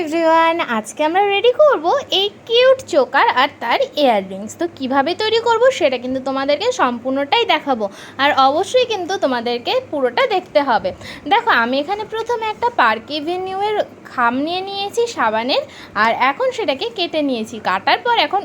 Everyone আজকে আমরা ready করব এই কিউট চোকার আর তার ইয়াররিংস তো কীভাবে তৈরি করব সেটা কিন্তু তোমাদেরকে সম্পূর্ণটাই দেখাবো। আর অবশ্যই কিন্তু তোমাদেরকে পুরোটা দেখতে হবে। দেখো, আমি এখানে প্রথমে একটা পার্ক এভিনিউয়ের খাম নিয়ে নিয়েছি সাবানের, আর এখন সেটাকে কেটে নিয়েছি। কাটার পর এখন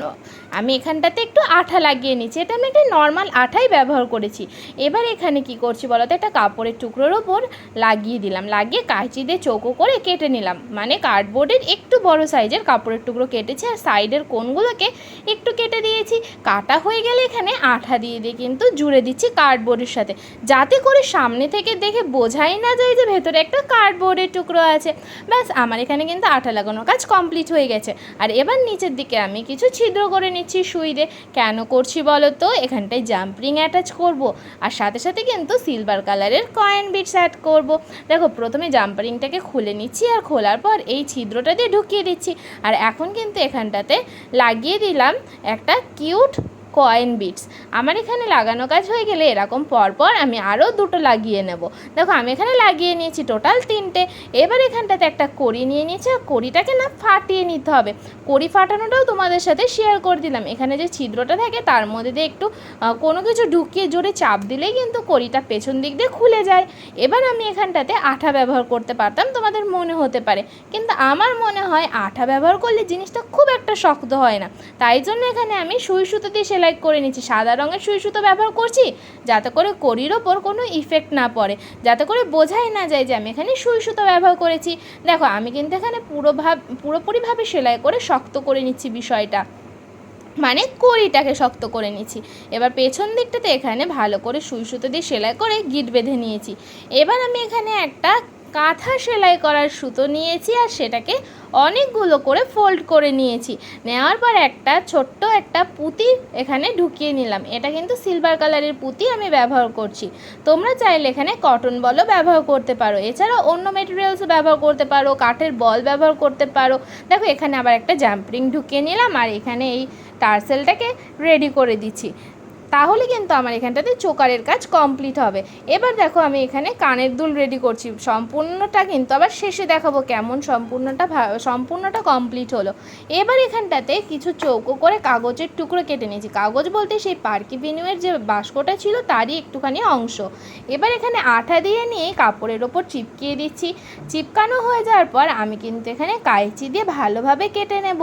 আমি এখানটাতে একটু আঠা লাগিয়ে নিচ্ছি। এটা আমি একটা নর্মাল আঠাই ব্যবহার করেছি। এবার এখানে কি করছি বলো তো? একটা কাপড়ের টুকরোর ওপর লাগিয়ে দিলাম। লাগিয়ে কাঁচি দিয়ে চৌকো করে কেটে নিলাম। মানে কার্ডবোর্ডের একটু বড় সাইজের কাপড়ের টুকরো কেটেছি আর সাইডের কোণগুলোকে একটু কেটে দিয়েছি। কাটা হয়ে গেলে এখানে আঠা দিয়ে দিয়ে কিন্তু জুড়ে দিচ্ছি কার্ডবোর্ডের সাথে। যাতে করে সামনে থেকে দেখে বোঝাই না যায় যে ভেতরে একটা কার্ডবোর্ডের টুকরো আছে। ব্যাস, আমার এখানে কিন্তু আঠা লাগানোর কাজ কমপ্লিট হয়ে গেছে। আর এবার নিচের দিকে আমি কিছু ছিদ্র করে নিচ্ছি সুই দিয়ে কেন করছি বলো তো? এখানটায় জাম্পিং অ্যাটাচ করব আর সাথে সাথে কিন্তু সিলভার কালারের কয়েন বিটস অ্যাড করব। দেখো, প্রথমে জাম্পারিংটাকে খুলে নিচ্ছি আর খোলার পর এই ছিদ্রটা দিয়ে ঢুকিয়ে দিচ্ছি। আর এখন কিন্তু এখানটাতে লাগিয়ে দিলাম একটা কিউট কয়েন বিটস। আমার এখানে লাগানো কাজ হয়ে গেলে এরকম পরপর আমি আরও দুটো লাগিয়ে নেব। দেখো, আমি এখানে লাগিয়ে নিয়েছি টোটাল তিনটে। এবার এখানটাতে একটা কড়ি নিয়ে নিয়েছি। আর কড়িটাকে না ফাটিয়ে নিতে হবে। কড়ি ফাটানোটাও তোমাদের সাথে শেয়ার করে দিলাম। এখানে যে ছিদ্রটা থাকে, তার মধ্যে দিয়ে একটু কোনো কিছু ঢুকিয়ে জোরে চাপ দিলেই কিন্তু কড়িটা পেছন দিক দিয়ে খুলে যায়। এবার আমি এখানটাতে আঠা ব্যবহার করতে পারতাম, তোমাদের মনে হতে পারে। কিন্তু আমার মনে হয় আঠা ব্যবহার করলে জিনিসটা খুব একটা শক্ত হয় না। তাই জন্য এখানে আমি সুই সুতো দিয়ে সেলাই করে নিচ্ছি। সাদা রঙের সুই সুতো ব্যবহার করছি, যাতে করে কড়ির ওপর কোনো ইফেক্ট না পড়ে। যাতে করে বোঝাই না যায় যে আমি এখানে সুই সুতো ব্যবহার করেছি। দেখো, আমি কিন্তু এখানে পুরো ভাব, পুরোপুরিভাবে সেলাই করে শক্ত করে নিচ্ছি বিষয়টা। মানে কড়িটাকে শক্ত করে নিচ্ছি। এবার পেছন দিকটাতে এখানে ভালো করে সুই সুতো দিয়ে সেলাই করে গিট বেঁধে নিয়েছি। এবার আমি এখানে একটা কাঁথা সেলাই করার সুতো নিয়েছি আর সেটাকে অনেকগুলো করে ফোল্ড করে নিয়েছি। নেওয়ার পর একটা ছোট্ট একটা পুঁতি এখানে ঢুকিয়ে নিলাম। এটা কিন্তু সিলভার কালারের পুঁতি আমি ব্যবহার করছি। তোমরা চাইলে এখানে কটন বলও ব্যবহার করতে পারো। এছাড়া অন্য মেটেরিয়ালসও ব্যবহার করতে পারো, কাঠের বল ব্যবহার করতে পারো। দেখো, এখানে আবার একটা জাম্পরিং ঢুকিয়ে নিলাম আর এখানে এই টার্সেলটাকে রেডি করে দিচ্ছি। তাহলে কিন্তু আমার এখানটাতে চোকারের কাজ কমপ্লিট হবে। এবার দেখো আমি এখানে কানের দুল রেডি করছি। সম্পূর্ণটা কিন্তু আবার শেষে দেখাবো কেমন সম্পূর্ণটা সম্পূর্ণটা কমপ্লিট হলো। এবার এখানটাতে কিছু চৌকো করে কাগজের টুকরো কেটে নিয়েছি। কাগজ বলতে সেই পার্কি বিনুয়ের যে বাস্কটা ছিল তারই একটুখানি অংশ। এবার এখানে আঠা দিয়ে নিয়ে কাপড়ের ওপর চিপকিয়ে দিচ্ছি। চিপকানো হয়ে যাওয়ার পর আমি কিন্তু এখানে কাঁচি দিয়ে ভালোভাবে কেটে নেব।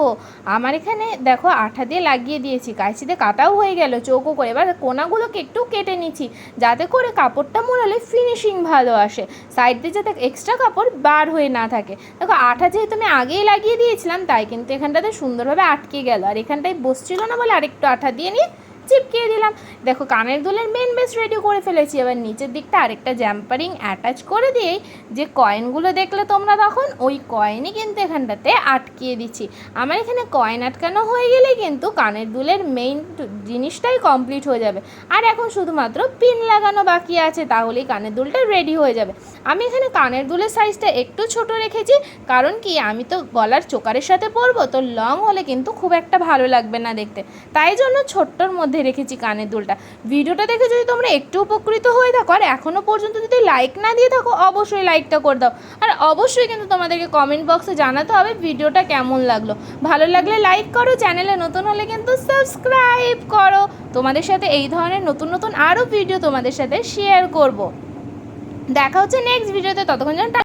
আমার এখানে দেখো আঠা দিয়ে লাগিয়ে দিয়েছি। দিয়ে কাটাও হয়ে গেল চৌকো করে। এবার কোনাগুলোকে একটু কেটে নিচ্ছি, যাতে করে কাপড়টা মোড়ালে ফিনিশিং ভালো আসে। সাইড দিয়ে যাতে এক্সট্রা কাপড় বার হয়ে না থাকে। দেখো, আঠা যেহেতু আমি আগেই লাগিয়ে দিয়েছিলাম, তাই কিন্তু এখানটাতে সুন্দরভাবে আটকে গেল। আর এখানটায় বসছিল না বলে আরেকটু আঠা দিয়ে নিয়ে চিপকিয়ে দিলাম। দেখো, কানের দুলের মেন বেস রেডি করে ফেলেছি। এবার নিচের দিকটা আরেকটা জ্যাম্পারিং অ্যাটাচ করে দিয়েই যে কয়েনগুলো দেখলে তোমরা তখন, ওই কয়েনই কিন্তু এখানটাতে আটকিয়ে দিচ্ছি। আমার এখানে কয়েন আটকানো হয়ে গেলেই কিন্তু কানের দুলের মেইন জিনিসটাই কমপ্লিট হয়ে যাবে। আর এখন শুধুমাত্র পিন লাগানো বাকি আছে, তাহলেই কানের দুলটা রেডি হয়ে যাবে। আমি এখানে কানের দুলের সাইজটা একটু ছোট রেখেছি, কারণ কি, আমি তো গলার চোকারের সাথে পরবো, তো লং হলে কিন্তু খুব একটা ভালো লাগবে না দেখতে। তাই জন্য ছোট্টর মধ্যে রেখেছি কানের দুলটা। ভিডিওটা দেখে যদি তোমরা একটু উপকৃত হয়ে থাকো, আর এখনও পর্যন্ত যদি লাইক না দিয়ে থাকো, অবশ্যই লাইকটা করে দাও। আর অবশ্যই কিন্তু তোমাদেরকে কমেন্ট বক্সে জানাতে হবে ভিডিওটা কেমন লাগল। ভালো লাগলে লাইক করো চ্যানেলে নতুন হলে কিন্তু সাবস্ক্রাইব করো। তোমাদের সাথে এই ধরনের নতুন নতুন আরও ভিডিও তোমাদের সাথে শেয়ার করব। দেখা হচ্ছে নেক্সট ভিডিওতে ততক্ষণ যেন